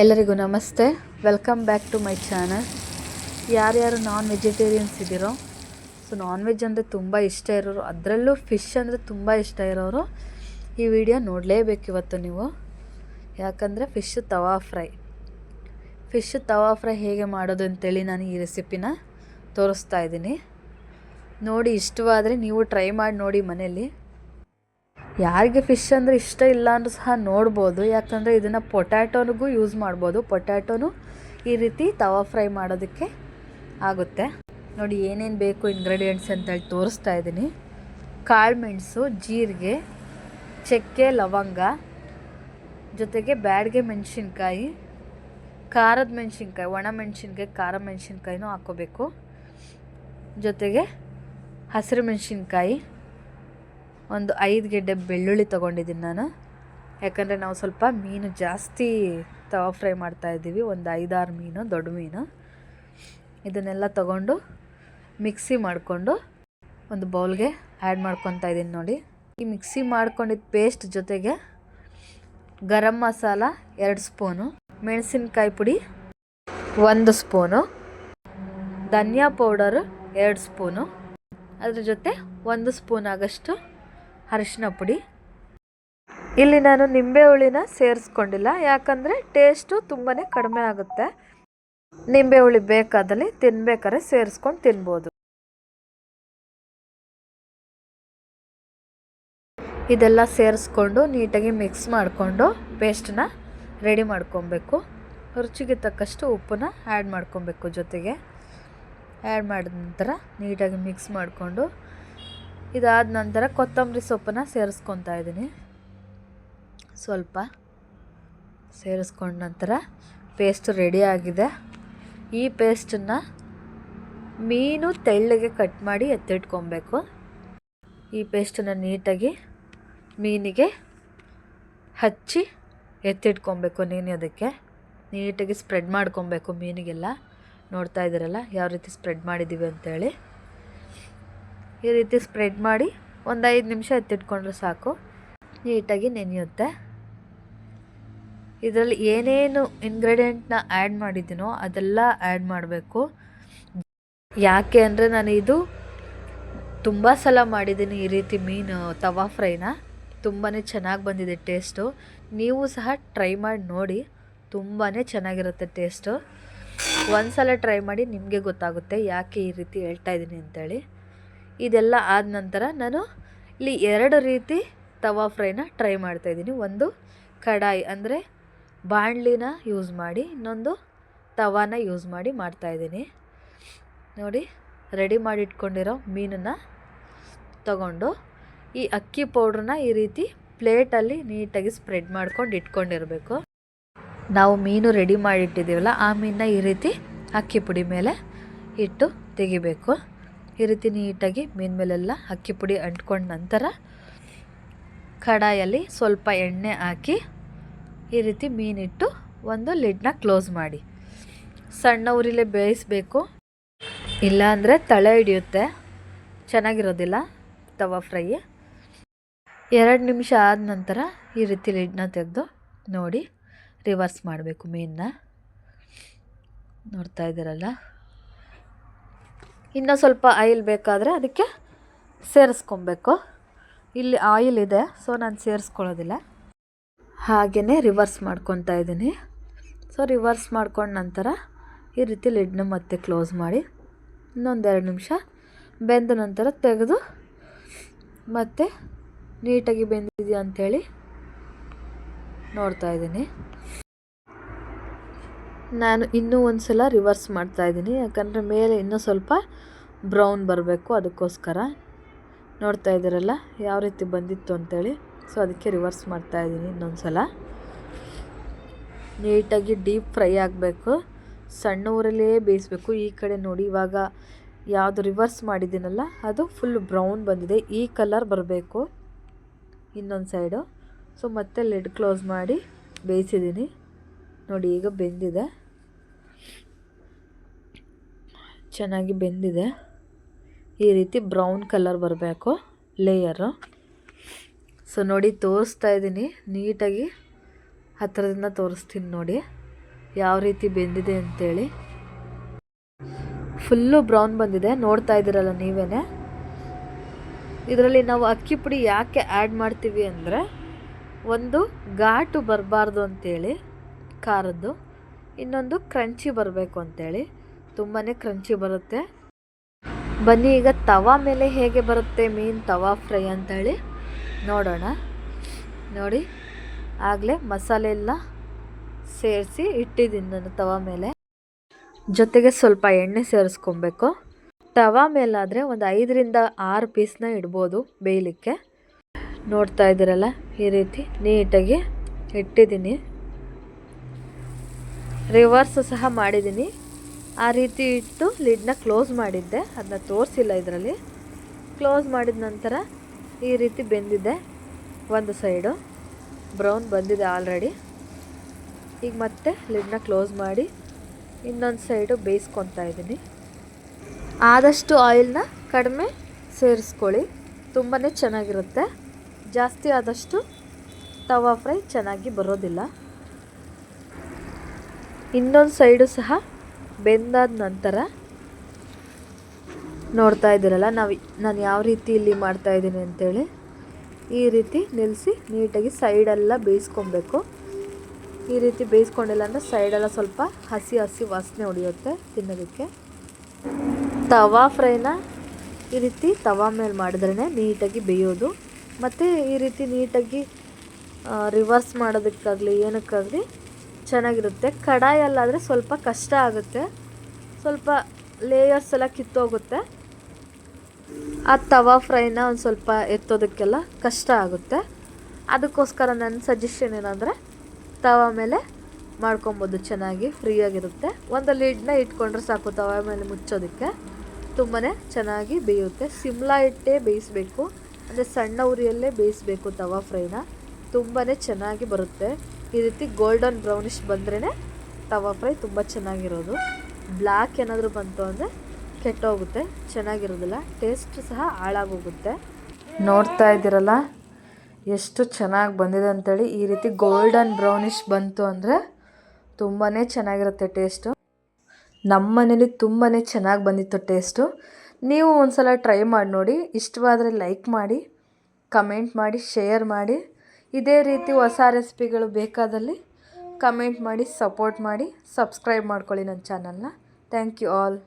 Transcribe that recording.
ಎಲ್ಲರಿಗೂ ನಮಸ್ತೆ. Welcome back to my channel ಯಾರ್ಯಾರು ನಾನ್ ವೆಜಿಟೇರಿಯನ್ಸ್ ಇದ್ದೀರೋ ಸೊ ನಾನ್ ವೆಜ್ ಅಂದರೆ ತುಂಬ ಇಷ್ಟ ಇರೋರು, ಅದರಲ್ಲೂ ಫಿಶ್ ಅಂದರೆ ತುಂಬ ಇಷ್ಟ ಇರೋರು, ಈ ವಿಡಿಯೋ ನೋಡಲೇಬೇಕು ಇವತ್ತು ನೀವು. ಯಾಕಂದರೆ fish tawa fry fish tawa fry ಹೇಗೆ ಮಾಡೋದು ಅಂತೇಳಿ ನಾನು ಈ ರೆಸಿಪಿನ ತೋರಿಸ್ತಾ ಇದ್ದೀನಿ. ನೋಡಿ, ಇಷ್ಟವಾದರೆ ನೀವು ಟ್ರೈ ಮಾಡಿ ನೋಡಿ ಮನೇಲಿ ಯಾರಿಗೆ ಫಿಶ್ ಅಂದರೆ ಇಷ್ಟ ಇಲ್ಲ ಅಂದರೂ ಸಹ ನೋಡ್ಬೋದು. ಯಾಕಂದರೆ ಇದನ್ನು ಪೊಟ್ಯಾಟೋನಿಗೂ ಯೂಸ್ ಮಾಡ್ಬೋದು. ಪೊಟ್ಯಾಟೋನು ಈ ರೀತಿ ತವಾ ಫ್ರೈ ಮಾಡೋದಕ್ಕೆ ಆಗುತ್ತೆ. ನೋಡಿ ಏನೇನು ಬೇಕು ಇಂಗ್ರೀಡಿಯೆಂಟ್ಸ್ ಅಂತೇಳಿ ತೋರಿಸ್ತಾ ಇದ್ದೀನಿ. ಕಾಳು ಮೆಣಸು, ಜೀರಿಗೆ, ಚಕ್ಕೆ, ಲವಂಗ, ಜೊತೆಗೆ ಬ್ಯಾಡ್ಗೆ ಮೆಣಸಿನ್ಕಾಯಿ, ಖಾರದ ಮೆಣಸಿನ್ಕಾಯಿ, ಒಣ ಮೆಣಸಿನ್ಕಾಯಿ, ಖಾರ ಮೆಣಸಿನ್ಕಾಯಿನೂ ಹಾಕೋಬೇಕು ಜೊತೆಗೆ ಹಸಿರು ಮೆಣಸಿನ್ಕಾಯಿ. ಒಂದು ಐದು ಗೆಡ್ಡೆ ಬೆಳ್ಳುಳ್ಳಿ ತೊಗೊಂಡಿದ್ದೀನಿ ನಾನು. ಯಾಕಂದರೆ ನಾವು ಸ್ವಲ್ಪ ಮೀನು ಜಾಸ್ತಿ ತವಾ ಫ್ರೈ ಮಾಡ್ತಾಯಿದ್ದೀವಿ ಒಂದು ಐದಾರು ಮೀನು, ದೊಡ್ಡ ಮೀನು. ಇದನ್ನೆಲ್ಲ ತಗೊಂಡು ಮಿಕ್ಸಿ ಮಾಡಿಕೊಂಡು ಒಂದು ಬೌಲ್ಗೆ ಆ್ಯಡ್ ಮಾಡ್ಕೊತಾ ಇದ್ದೀನಿ ನೋಡಿ. ಈ ಮಿಕ್ಸಿ ಮಾಡ್ಕೊಂಡಿದ್ದ ಪೇಸ್ಟ್ ಜೊತೆಗೆ ಗರಂ ಮಸಾಲ ಎರಡು ಸ್ಪೂನು, ಮೆಣಸಿನ್ಕಾಯಿ ಪುಡಿ ಒಂದು ಸ್ಪೂನು, ಧನಿಯಾ ಪೌಡರು ಎರಡು ಸ್ಪೂನು. ಅದ್ರ ಜೊತೆ ಒಂದು ಸ್ಪೂನ್ ಆಗಷ್ಟು ಅರಿಶಿನ ಪುಡಿ. ಇಲ್ಲಿ ನಾನು ನಿಂಬೆ ಹುಳಿನ ಸೇರಿಸ್ಕೊಂಡಿಲ್ಲ, ಯಾಕಂದರೆ ಟೇಸ್ಟು ತುಂಬಾ ಕಡಿಮೆ ಆಗುತ್ತೆ. ನಿಂಬೆ ಹುಳಿ ಬೇಕಾದಲ್ಲಿ ತಿನ್ಬೇಕಾದ್ರೆ ಸೇರಿಸ್ಕೊಂಡು ತಿನ್ಬೋದು. ಇದೆಲ್ಲ ಸೇರಿಸ್ಕೊಂಡು ನೀಟಾಗಿ ಮಿಕ್ಸ್ ಮಾಡಿಕೊಂಡು ಪೇಸ್ಟನ್ನ ರೆಡಿ ಮಾಡ್ಕೊಬೇಕು. ರುಚಿಗೆ ತಕ್ಕಷ್ಟು ಉಪ್ಪನ್ನ ಆ್ಯಡ್ ಮಾಡ್ಕೊಬೇಕು ಜೊತೆಗೆ. ಆ್ಯಡ್ ಮಾಡಿದ ನಂತರ ನೀಟಾಗಿ ಮಿಕ್ಸ್ ಮಾಡಿಕೊಂಡು ಇದಾದ ನಂತರ ಕೊತ್ತಂಬರಿ ಸೊಪ್ಪನ್ನು ಸೇರಿಸ್ಕೊತಾ ಇದ್ದೀನಿ. ಸ್ವಲ್ಪ ಸೇರಿಸ್ಕೊಂಡ ನಂತರ ಪೇಸ್ಟ್ ರೆಡಿ ಆಗಿದೆ. ಈ ಪೇಸ್ಟನ್ನು ಮೀನು ತೆಳ್ಳಗೆ ಕಟ್ ಮಾಡಿ ಎತ್ತಿಟ್ಕೊಬೇಕು. ಈ ಪೇಸ್ಟನ್ನು ನೀಟಾಗಿ ಮೀನಿಗೆ ಹಚ್ಚಿ ಎತ್ತಿಟ್ಕೊಬೇಕು ಅದಕ್ಕೆ. ನೀಟಾಗಿ ಸ್ಪ್ರೆಡ್ ಮಾಡ್ಕೊಬೇಕು ಮೀನಿಗೆಲ್ಲ. ನೋಡ್ತಾ ಇದ್ದೀರಲ್ಲ, ಯಾವ ರೀತಿ ಸ್ಪ್ರೆಡ್ ಮಾಡಿದ್ದೀವಿ ಅಂತೇಳಿ. ಈ ರೀತಿ ಸ್ಪ್ರೆಡ್ ಮಾಡಿ ಒಂದು ಐದು ನಿಮಿಷ ಎತ್ತಿಟ್ಕೊಂಡ್ರೆ ಸಾಕು. ನೀಟಾಗಿ ನೆನೆಯುತ್ತೆ. ಇದರಲ್ಲಿ ಏನೇನು ಇಂಗ್ರೀಡಿಯೆಂಟ್ನ ಆ್ಯಡ್ ಮಾಡಿದ್ದೀನೋ ಅದೆಲ್ಲ ಆ್ಯಡ್ ಮಾಡಬೇಕು. ಯಾಕೆ ಅಂದರೆ ನಾನು ಇದು ತುಂಬ ಸಲ ಮಾಡಿದ್ದೀನಿ ಈ ರೀತಿ ಮೀನು, ತವಾ ಫ್ರೈನ ತುಂಬಾ ಚೆನ್ನಾಗಿ ಬಂದಿದೆ ಟೇಸ್ಟು ನೀವು ಸಹ ಟ್ರೈ ಮಾಡಿ ನೋಡಿ ತುಂಬಾ ಚೆನ್ನಾಗಿರುತ್ತೆ ಟೇಸ್ಟು ಒಂದು ಸಲ ಟ್ರೈ ಮಾಡಿ ನಿಮಗೆ ಗೊತ್ತಾಗುತ್ತೆ ಯಾಕೆ ಈ ರೀತಿ ಹೇಳ್ತಾ ಇದ್ದೀನಿ ಅಂತೇಳಿ. ಇದೆಲ್ಲ ಆದ ನಂತರ ನಾನು ಇಲ್ಲಿ ಎರಡು ರೀತಿ ತವಾ ಫ್ರೈನ ಟ್ರೈ ಮಾಡ್ತಾಯಿದ್ದೀನಿ ಒಂದು ಕಡಾಯಿ ಅಂದರೆ ಬಾಣಲಿನ ಯೂಸ್ ಮಾಡಿ, ಇನ್ನೊಂದು ತವಾನ ಯೂಸ್ ಮಾಡಿ ಮಾಡ್ತಾಯಿದ್ದೀನಿ ನೋಡಿ, ರೆಡಿ ಮಾಡಿ ಇಟ್ಕೊಂಡಿರೋ ಮೀನನ್ನು ತಗೊಂಡು ಈ ಅಕ್ಕಿ ಪೌಡ್ರನ್ನ ಈ ರೀತಿ ಪ್ಲೇಟಲ್ಲಿ ನೀಟಾಗಿ ಸ್ಪ್ರೆಡ್ ಮಾಡ್ಕೊಂಡು ಇಟ್ಕೊಂಡಿರಬೇಕು. ನಾವು ಮೀನು ರೆಡಿ ಮಾಡಿಟ್ಟಿದ್ದೀವಲ್ಲ, ಆ ಮೀನನ್ನ ಈ ರೀತಿ ಅಕ್ಕಿ ಪುಡಿ ಮೇಲೆ ಇಟ್ಟು ತೆಗಿಬೇಕು. ಈ ರೀತಿ ನೀಟಾಗಿ ಮೀನ ಮೇಲೆಲ್ಲ ಅಕ್ಕಿ ಪುಡಿ ಅಂಟ್ಕೊಂಡ ನಂತರ ಕಡಾಯಲ್ಲಿ ಸ್ವಲ್ಪ ಎಣ್ಣೆ ಹಾಕಿ ಈ ರೀತಿ ಮೀನಿಟ್ಟು ಒಂದು ಲಿಡ್ನ ಕ್ಲೋಸ್ ಮಾಡಿ. ಸಣ್ಣ ಉರಿಲೇ ಬೇಯಿಸಬೇಕು. ಇಲ್ಲಾಂದರೆ ತಳೆ ಹಿಡಿಯುತ್ತೆ. ಚೆನ್ನಾಗಿರೋದಿಲ್ಲ ತವಾ ಫ್ರೈ. ಎರಡು ನಿಮಿಷ ಆದ ನಂತರ ಈ ರೀತಿ ಲಿಡ್ನ ತೆಗೆದು ನೋಡಿ ರಿವರ್ಸ್ ಮಾಡಬೇಕು ಮೀನನ್ನ. ನೋಡ್ತಾ ಇದ್ದೀರಲ್ಲ? ಇನ್ನೂ ಸ್ವಲ್ಪ ಆಯಿಲ್ ಬೇಕಾದರೆ ಅದಕ್ಕೆ ಸೇರಿಸ್ಕೊಬೇಕು. ಇಲ್ಲಿ ಆಯಿಲ್ ಇದೆ, ಸೊ ನಾನು ಸೇರಿಸ್ಕೊಳ್ಳೋದಿಲ್ಲ. ಹಾಗೆಯೇ ರಿವರ್ಸ್ ಮಾಡ್ಕೊತಾ ಇದ್ದೀನಿ. ಸೊ ರಿವರ್ಸ್ ಮಾಡ್ಕೊಂಡ ನಂತರ ಈ ರೀತಿ ಲಿಡ್ನ ಮತ್ತೆ ಕ್ಲೋಸ್ ಮಾಡಿ ಇನ್ನೊಂದೆರಡು ನಿಮಿಷ ಬೆಂದ ನಂತರ ತೆಗೆದು ಮತ್ತೆ ನೀಟಾಗಿ ಬೆಂದಿದೆಯಾ ಅಂಥೇಳಿ ನೋಡ್ತಾ ಇದ್ದೀನಿ. ನಾನು ಇನ್ನೂ ಒಂದು ಸಲ ರಿವರ್ಸ್ ಮಾಡ್ತಾಯಿದ್ದೀನಿ ಯಾಕಂದರೆ ಮೇಲೆ ಇನ್ನೂ ಸ್ವಲ್ಪ ಬ್ರೌನ್ ಬರಬೇಕು ಅದಕ್ಕೋಸ್ಕರ. ನೋಡ್ತಾ ಇದ್ದೀರಲ್ಲ? ಯಾವ ರೀತಿ ಬಂದಿತ್ತು ಅಂತೇಳಿ. ಸೊ ಅದಕ್ಕೆ ರಿವರ್ಸ್ ಮಾಡ್ತಾಯಿದ್ದೀನಿ ಇನ್ನೊಂದು ಸಲ. ನೀಟಾಗಿ ಡೀಪ್ ಫ್ರೈ ಆಗಬೇಕು. ಸಣ್ಣ ಊರಲ್ಲೇ ಬೇಯಿಸ್ಬೇಕು. ಈ ಕಡೆ ನೋಡಿ, ಇವಾಗ ಯಾವುದು ರಿವರ್ಸ್ ಮಾಡಿದ್ದೀನಲ್ಲ, ಅದು ಫುಲ್ ಬ್ರೌನ್ ಬಂದಿದೆ. ಈ ಕಲರ್ ಬರಬೇಕು. ಇನ್ನೊಂದು ಸೈಡು ಸೊ ಮತ್ತೆ ಲಿಡ್ ಕ್ಲೋಸ್ ಮಾಡಿ ಬೇಯಿಸಿದ್ದೀನಿ. ನೋಡಿ, ಈಗ ಬೆಂದಿದೆ. ಚೆನ್ನಾಗಿ ಬೆಂದಿದೆ. ಈ ರೀತಿ ಬ್ರೌನ್ ಕಲರ್ ಬರಬೇಕು ಲೇಯರು ಸೊ ನೋಡಿ, ತೋರಿಸ್ತಾ ಇದ್ದೀನಿ. ನೀಟಾಗಿ ಹತ್ತಿರದಿಂದ ತೋರಿಸ್ತೀನಿ ನೋಡಿ, ಯಾವ ರೀತಿ ಬೆಂದಿದೆ ಅಂತೇಳಿ. ಫುಲ್ಲು ಬ್ರೌನ್ ಬಂದಿದೆ. ನೋಡ್ತಾ ಇದ್ದೀರಲ್ಲ ನೀವೇ ಇದರಲ್ಲಿ ನಾವು ಅಕ್ಕಿ ಪುಡಿ ಯಾಕೆ ಆ್ಯಡ್ ಮಾಡ್ತೀವಿ ಅಂದರೆ, ಒಂದು ಘಾಟು ಬರಬಾರ್ದು ಅಂತೇಳಿ. ಖಾರದ್ದು. ಇನ್ನೊಂದು ಕ್ರಂಚಿ ಬರಬೇಕು ಅಂತೇಳಿ. ತುಂಬಾ ಕ್ರಂಚಿ ಬರುತ್ತೆ. ಬನ್ನಿ, ಈಗ ತವಾ ಮೇಲೆ ಹೇಗೆ ಬರುತ್ತೆ? ಮೀನು ತವಾ ಫ್ರೈ ಅಂತೇಳಿ ನೋಡೋಣ. ನೋಡಿ, ಆಗಲೇ ಮಸಾಲೆ ಎಲ್ಲ ಸೇರಿಸಿ ಇಟ್ಟಿದ್ದೀನಿ ನಾನು ತವಾ ಮೇಲೆ. ಜೊತೆಗೆ ಸ್ವಲ್ಪ ಎಣ್ಣೆ ಸೇರಿಸ್ಕೊಬೇಕು. ತವಾ ಮೇಲಾದರೆ ಒಂದು ಐದರಿಂದ ಆರು ಪೀಸ್ನ ಇಡ್ಬೋದು ಬೇಯಲಿಕ್ಕೆ. ನೋಡ್ತಾ ಇದ್ದೀರಲ್ಲ, ಈ ರೀತಿ ನೀಟಾಗಿ ಇಟ್ಟಿದ್ದೀನಿ. ರಿವರ್ಸ್ ಸಹ ಮಾಡಿದ್ದೀನಿ ಆ ರೀತಿ ಇಟ್ಟು ಲಿಡ್ನ ಕ್ಲೋಸ್ ಮಾಡಿದ್ದೆ. ಅದನ್ನ ತೋರಿಸಿಲ್ಲ ಇದರಲ್ಲಿ. ಕ್ಲೋಸ್ ಮಾಡಿದ ನಂತರ ಈ ರೀತಿ ಬೆಂದಿದೆ ಒಂದು ಸೈಡು ಬ್ರೌನ್ ಬಂದಿದೆ ಆಲ್ರೆಡಿ ಈಗ ಮತ್ತೆ ಲಿಡ್ನ ಕ್ಲೋಸ್ ಮಾಡಿ ಇನ್ನೊಂದು ಸೈಡು ಬೇಯಿಸ್ಕೊತಾ ಇದ್ದೀನಿ. ಆದಷ್ಟು ಆಯಿಲ್ನ ಕಡಿಮೆ ಸೇರಿಸ್ಕೊಳ್ಳಿ. ತುಂಬಾ ಚೆನ್ನಾಗಿರುತ್ತೆ. ಜಾಸ್ತಿ ಆದಷ್ಟು ತವಾ ಫ್ರೈ ಚೆನ್ನಾಗಿ ಬರೋದಿಲ್ಲ. ಇನ್ನೊಂದು ಸೈಡು ಸಹ ಬೆಂದಾದ ನಂತರ ನೋಡ್ತಾ ಇದ್ದೀರಲ್ಲ, ನಾವು ನಾನು ಯಾವ ರೀತಿ ಇಲ್ಲಿ ಮಾಡ್ತಾ ಇದ್ದೀನಿ ಅಂತೇಳಿ ಈ ರೀತಿ ನಿಲ್ಲಿಸಿ ನೀಟಾಗಿ ಸೈಡೆಲ್ಲ ಬೇಯಿಸ್ಕೊಬೇಕು. ಈ ರೀತಿ ಬೇಯಿಸ್ಕೊಂಡಿಲ್ಲ ಅಂದರೆ ಸೈಡೆಲ್ಲ ಸ್ವಲ್ಪ ಹಸಿ ಹಸಿ ವಾಸನೆ ಹೊಡೆಯುತ್ತೆ ತಿನ್ನೋದಕ್ಕೆ. ತವಾ ಫ್ರೈನ ಈ ರೀತಿ ತವಾ ಮೇಲೆ ಮಾಡಿದ್ರೇ ನೀಟಾಗಿ ಬೇಯೋದು. ಮತ್ತು ಈ ರೀತಿ ನೀಟಾಗಿ ರಿವರ್ಸ್ ಮಾಡೋದಕ್ಕಾಗಲಿ ಏನಕ್ಕಾಗಲಿ ಚೆನ್ನಾಗಿರುತ್ತೆ. ಕಡಾಯಲ್ಲಾದರೆ ಸ್ವಲ್ಪ ಕಷ್ಟ ಆಗುತ್ತೆ. ಸ್ವಲ್ಪ ಲೇಯರ್ಸ್ ಎಲ್ಲ ಕಿತ್ತೋಗುತ್ತೆ. ಆ ತವಾ ಫ್ರೈನ ಒಂದು ಸ್ವಲ್ಪ ಎತ್ತೋದಕ್ಕೆಲ್ಲ ಕಷ್ಟ ಆಗುತ್ತೆ. ಅದಕ್ಕೋಸ್ಕರ ನನ್ನ ಸಜೆಷನ್ ಏನಂದರೆ ತವಾ ಮೇಲೆ ಮಾಡ್ಕೊಬೋದು, ಚೆನ್ನಾಗಿ ಫ್ರೀಯಾಗಿರುತ್ತೆ ಒಂದು ಲಿಡ್ನ ಇಟ್ಕೊಂಡ್ರೆ ಸಾಕು ತವಾ ಮೇಲೆ ಮುಚ್ಚೋದಕ್ಕೆ. ತುಂಬಾ ಚೆನ್ನಾಗಿ ಬೇಯುತ್ತೆ. ಸಿಮ್ಲಾ ಇಟ್ಟೇ ಬೇಯಿಸಬೇಕು. ಅಂದರೆ ಸಣ್ಣ ಉರಿಯಲ್ಲೇ ಬೇಯಿಸಬೇಕು ತವಾ ಫ್ರೈನ ತುಂಬಾ ಚೆನ್ನಾಗಿ ಬರುತ್ತೆ. ಈ ರೀತಿ ಗೋಲ್ಡನ್ ಬ್ರೌನಿಶ್ ಬಂದ್ರೇ ತವಾ ಫ್ರೈ ತುಂಬ ಚೆನ್ನಾಗಿರೋದು. ಬ್ಲ್ಯಾಕ್ ಏನಾದರೂ ಬಂತು ಅಂದರೆ ಕೆಟ್ಟೋಗುತ್ತೆ, ಚೆನ್ನಾಗಿರೋದಿಲ್ಲ. ಟೇಸ್ಟ್ ಸಹ ಹಾಳಾಗೋಗುತ್ತೆ. ನೋಡ್ತಾ ಇದ್ದೀರಲ್ಲ, ಎಷ್ಟು ಚೆನ್ನಾಗಿ ಬಂದಿದೆ ಅಂತೇಳಿ ಈ ರೀತಿ ಗೋಲ್ಡನ್ ಬ್ರೌನಿಶ್ ಬಂತು ಅಂದರೆ ತುಂಬಾ ಚೆನ್ನಾಗಿರುತ್ತೆ ಟೇಸ್ಟು ನಮ್ಮ ಮನೇಲಿ ತುಂಬಾ ಚೆನ್ನಾಗಿ ಬಂದಿತ್ತು ಟೇಸ್ಟು ನೀವು ಒಂದು ಸಲ ಟ್ರೈ ಮಾಡಿ ನೋಡಿ, ಇಷ್ಟವಾದರೆ ಲೈಕ್ ಮಾಡಿ ಕಮೆಂಟ್ ಮಾಡಿ ಶೇರ್ ಮಾಡಿ. ಇದೇ ರೀತಿ ಹೊಸ ರೆಸಿಪಿಗಳು ಬೇಕಾದಲ್ಲಿ ಕಮೆಂಟ್ ಮಾಡಿ, ಸಪೋರ್ಟ್ ಮಾಡಿ, ಸಬ್ಸ್ಕ್ರೈಬ್ ಮಾಡ್ಕೊಳ್ಳಿ ನನ್ನ ಚಾನಲ್ನ. Thank you all.